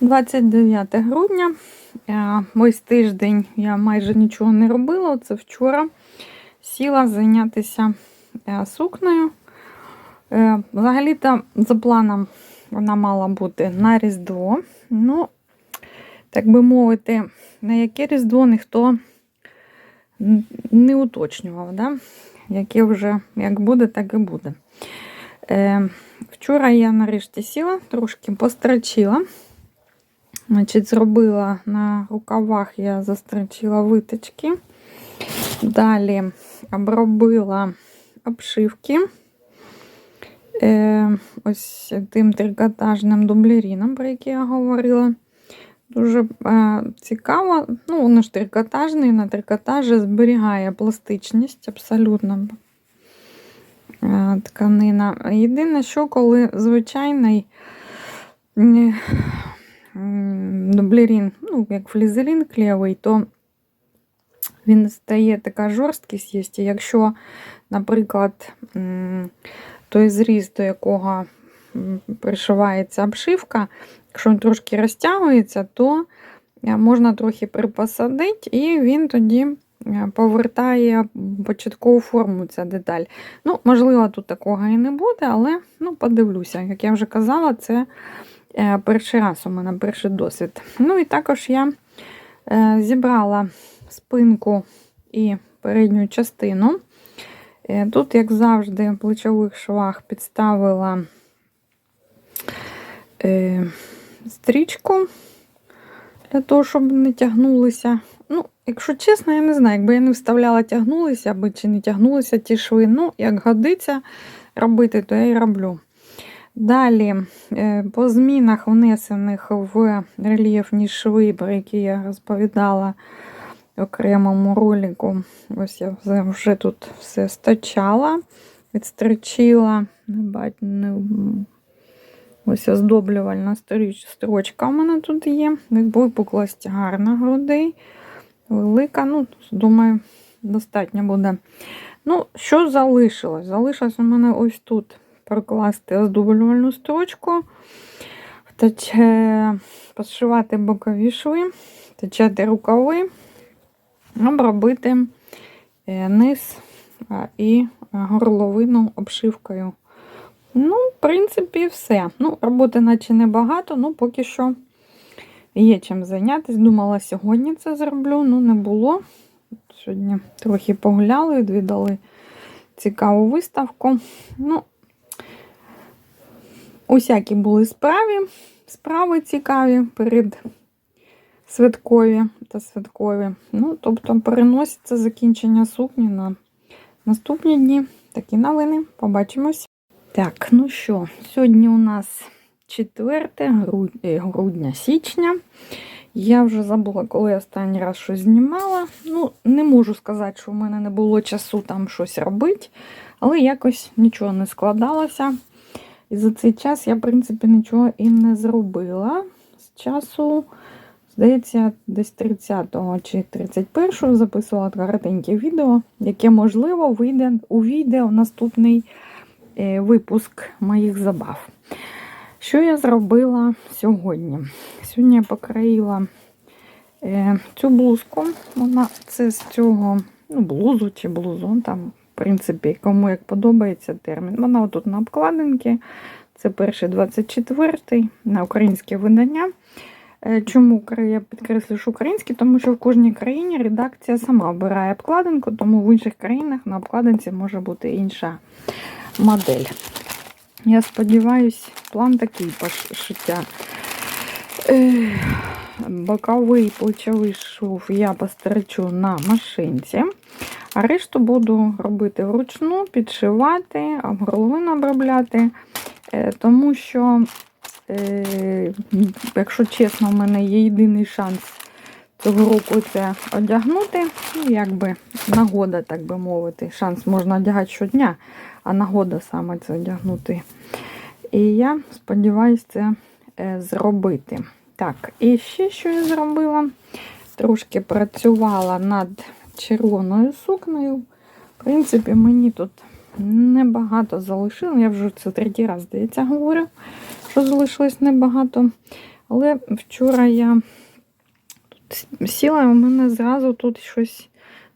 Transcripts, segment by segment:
29 грудня. Е, Ось тиждень я майже нічого не робила. Це вчора сіла зайнятися е, сукнею. Е, Взагалі-то за планом вона мала бути на Різдво. Ну, так би мовити, на яке Різдво ніхто не уточнював. Да? Яке вже як буде, так і буде. Е, Вчора я нарешті сіла, трошки построчила. Значить, зробила на рукавах, я застрочила виточки. Далі обробила обшивки. Е, ось тим трикотажним дублеріном, про який я говорила. Дуже е, цікаво. Ну, воно ж трикотажний, на трикотажі зберігає пластичність абсолютно е, тканина. Єдине, що коли звичайний м, дублерін, ну, як флізелін клєвий, то він стає така жорсткість є. Якщо, наприклад, той зріз, до якого пришивається обшивка, якщо він трошки розтягується, то е, можна трохи припосадити, і він тоді е, повертає початкову форму ця деталь. Ну, можливо, тут такого і не буде, але ну, подивлюся. Як я вже казала, це перший раз у мене перший досвід. Ну і також я е, зібрала спинку і передню частину. Е, Тут, як завжди, в плечових швах підставила е, стрічку для того, щоб не тягнулися. Ну, якщо чесно, я не знаю, якби я не вставляла, тягнулися аби чи не тягнулися ті шви. Ну, як годиться робити, то я і роблю. Далі, е, по змінах, внесених в рельєфні шви, про які я розповідала окремому ролику, ось я вже- тут все стачала, відстрочила. Ось оздоблювальна строчка у мене тут є. Випуклость гарна грудей. Велика, ну, думаю, достатньо буде. Ну, що залишилось? Залишилось у мене ось тут прокласти оздоблювальну строчку, втече, пошивати бокові шви, втачати рукави, обробити е, низ і горловину обшивкою. Ну, в принципі, все. Ну, роботи наче небагато, ну поки що є чим зайнятися. Думала, сьогодні це зроблю, ну не було. Сьогодні трохи погуляли, відвідали цікаву виставку. Ну, усякі були справи, справи цікаві перед святкові та святкові. Ну, тобто переноситься закінчення сукні на наступні дні. Такі новини. Побачимось. Так, ну що, сьогодні у нас 4 грудня, грудня січня. Я вже забула, коли я останній раз щось знімала. Ну, не можу сказати, що в мене не було часу там щось робити, але якось нічого не складалося. І за цей час я, в принципі, нічого і не зробила. З часу, здається, десь 30-го чи 31-го записувала коротеньке відео, яке, можливо, вийде у відео наступний е, випуск моїх забав. Що я зробила сьогодні? Сьогодні я покроїла е, цю блузку. Вона це з цього ну, блузу чи блузон, там, принципі, кому як подобається термін. Вона отут на обкладинці. Це перший 24-й на українське видання. Е, Чому я підкреслюю, що український? Тому що в кожній країні редакція сама обирає обкладинку, тому в інших країнах на обкладинці може бути інша модель. Я сподіваюся, план такий пошиття. Е, Боковий плечовий шов я постерчу на машинці, а решту буду робити вручну, підшивати, горловину обробляти, Е, тому що, е, якщо чесно, в мене є єдиний шанс цього року це одягнути. Ну, якби нагода, так би мовити. Шанс можна одягати щодня, а нагода саме це одягнути. І я сподіваюся це е, зробити. Так, і ще що я зробила? Трошки працювала над червоною сукнею. В принципі, мені тут небагато залишило. Я вже це третій раз, здається, говорю, що залишилось небагато. Але вчора я тут сіла, і у мене зразу тут щось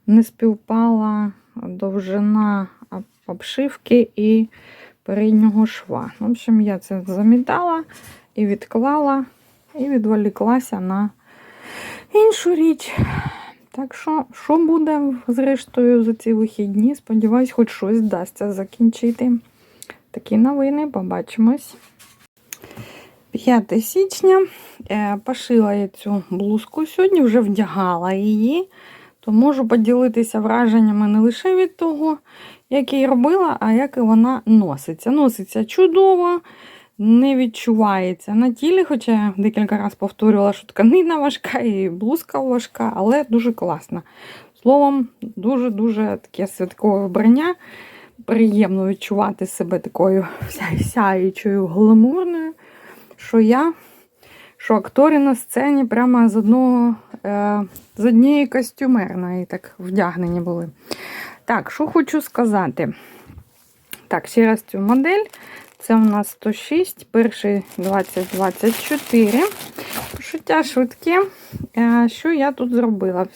не співпала довжина обшивки і переднього шва. В общем, я це замітала і відклала, і відволіклася на іншу річ. Так що, що буде зрештою за ці вихідні? Сподіваюсь, хоч щось вдасться закінчити. Такі новини, побачимось. 5 січня Е, пошила я цю блузку сьогодні, вже вдягала її, то можу поділитися враженнями не лише від того, як її робила, а як і вона носиться. Носиться чудово, не відчувається на тілі, хоча я декілька разів повторювала, що тканина важка і блузка важка, але дуже класна. Словом, дуже-дуже таке святкове вбрання. Приємно відчувати себе такою сяючою гламурною, що я, що актори на сцені прямо з одного, е, з однієї костюмерної так вдягнені були. Так, що хочу сказати. Так, ще раз цю модель. Це у нас 106, перший 2024. Шиття швидке. Що я тут зробила?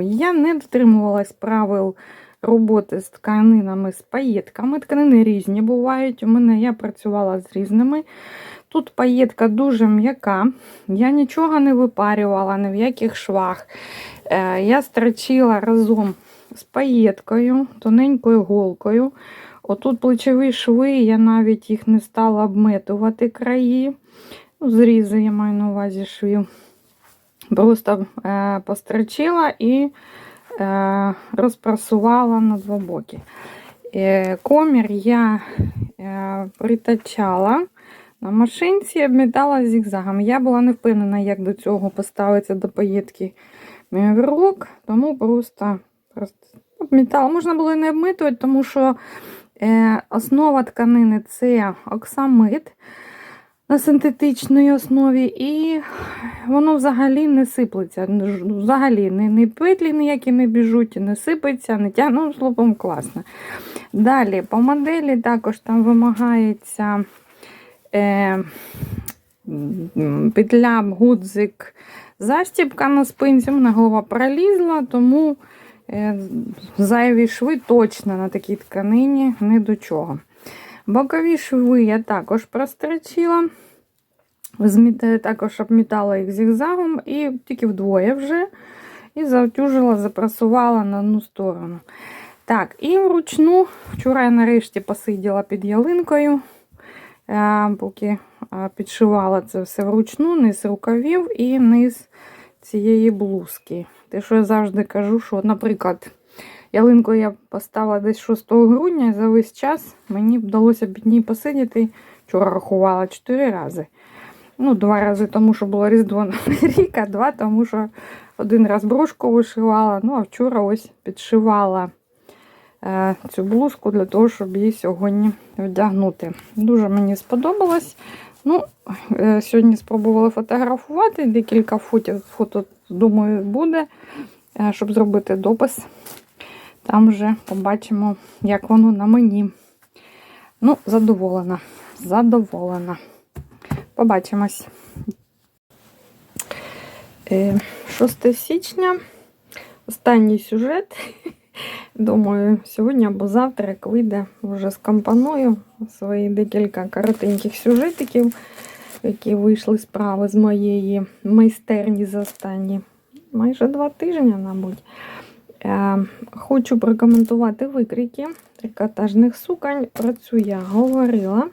Я не дотримувалась правил роботи з тканинами, з паєтками. Тканини різні бувають. У мене я працювала з різними. Тут паєтка дуже м'яка. Я нічого не випарювала ні в яких швах. Е, Я строчила разом з паєткою, тоненькою голкою. Отут плечові шви, я навіть їх не стала обметувати краї. Ну, зрізи, я маю на увазі швів. Просто е, построчила і е, розпрасувала на два боки. Е, комір я е, притачала на машинці, обмітала зігзагом. Я була не впевнена, як до цього поставиться до паєтки мій тому просто, просто обмітала. Можна було і не обмитувати, тому що основа тканини це оксамит на синтетичній основі, і воно взагалі не сиплеться. Ну, Взагалі не, не петлі ніякі не біжуть, не сипеться, не тягне, ну, словом, класно. Далі, по моделі також там вимагається е, петля, гудзик, застібка на спинці. Мене голова пролізла, тому е, зайві шви точно на такій тканині не до чого. Бокові шви я також прострочила. Також обмітала їх зігзагом і тільки вдвоє вже. І завтюжила, запрасувала на одну сторону. Так, і вручну, вчора я нарешті посиділа під ялинкою, е, поки е, підшивала це все вручну, низ рукавів і низ цієї блузки. Те, що я завжди кажу, що, наприклад, ялинку я поставила десь 6 грудня, і за весь час мені вдалося під ній посидіти. Вчора рахувала 4 рази. Ну, два рази тому, що було Різдво на рік, а два тому, що один раз брошку вишивала. Ну, а вчора ось підшивала е, цю блузку для того, щоб її сьогодні вдягнути. Дуже мені сподобалось. Ну, е, сьогодні спробувала фотографувати. Декілька фото, фото думаю, буде, е, щоб зробити допис. Там вже побачимо, як воно на мені. Ну, задоволена. Задоволена. Побачимось. Е, 6 січня. Останній сюжет. Думаю, сьогодні або завтра, як вийде, вже скомпоную свої декілька коротеньких сюжетиків, які вийшли справи з моєї майстерні за останні майже два тижні, мабуть. Е, Хочу прокоментувати викрики трикотажних суконь. Про цю я говорила.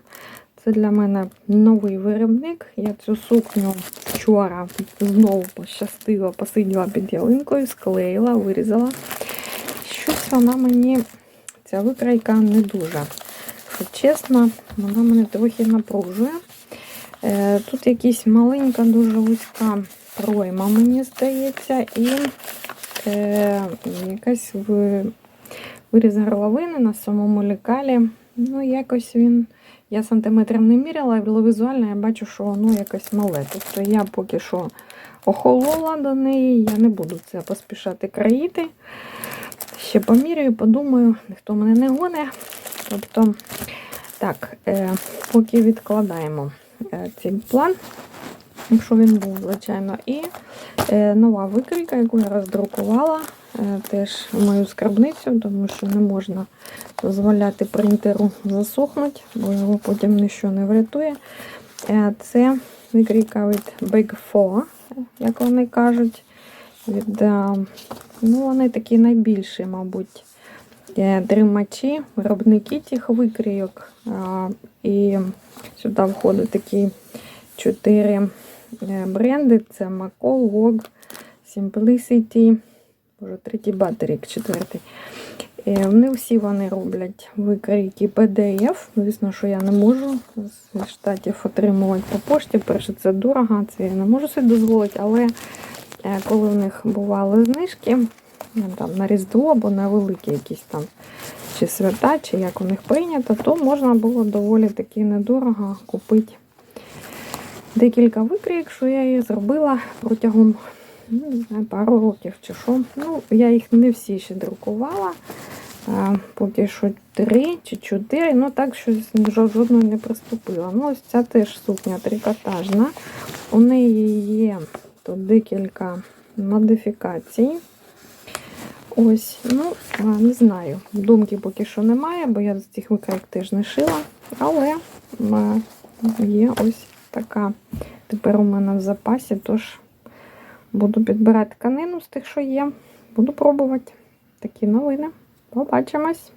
Це для мене новий виробник. Я цю сукню вчора знову пощастило, посиділа під ялинкою, склеїла, вирізала. Щось вона мені, ця викрайка не дуже. Якщо чесно, вона мене трохи напружує. Е, Тут якась маленька, дуже вузька пройма, мені здається, і е, якась виріз горловини на самому лікалі. Ну, якось він. Я сантиметрів не міряла, але візуально я бачу, що воно якось мале. Тобто я поки що охолола до неї, я не буду це поспішати країти. Ще поміряю, подумаю, ніхто мене не гоне. Тобто, так, е, поки відкладаємо е, цей план. якщо він був, звичайно. І е, нова викрійка, яку я роздрукувала, е, теж в мою скарбницю, тому що не можна дозволяти принтеру засохнути, бо його потім нічого не врятує. Е, це викрійка від Big Four, як вони кажуть. Від, е, ну, вони такі найбільші, мабуть, тримачі, виробники тих викрійок. І сюди входять такі чотири е, бренди: це Macol, Vogue, Simplicity, Боже, третій батерік, четвертий. Е, Вони всі вони роблять викрійки PDF. Звісно, що я не можу з штатів отримувати по пошті. Перше, це дорого, це я не можу собі дозволити, але коли в них бували знижки, ну, там, на Різдво або на великі якісь там чи свята, чи як у них прийнято, то можна було доволі таки недорого купити декілька викрійок, що я її зробила протягом ну, не знаю, пару років чи що. Ну, я їх не всі ще друкувала. Поки що три чи чотири, ну так щось жодної не приступила. Ну, ось ця теж сукня трикотажна. У неї є тут декілька модифікацій. Ось, ну, не знаю. Думки поки що немає, бо я з цих викрайок теж не шила. Але є ось така. Тепер у мене в запасі, тож буду підбирати тканину з тих, що є. Буду пробувати. Такі новини. Побачимось!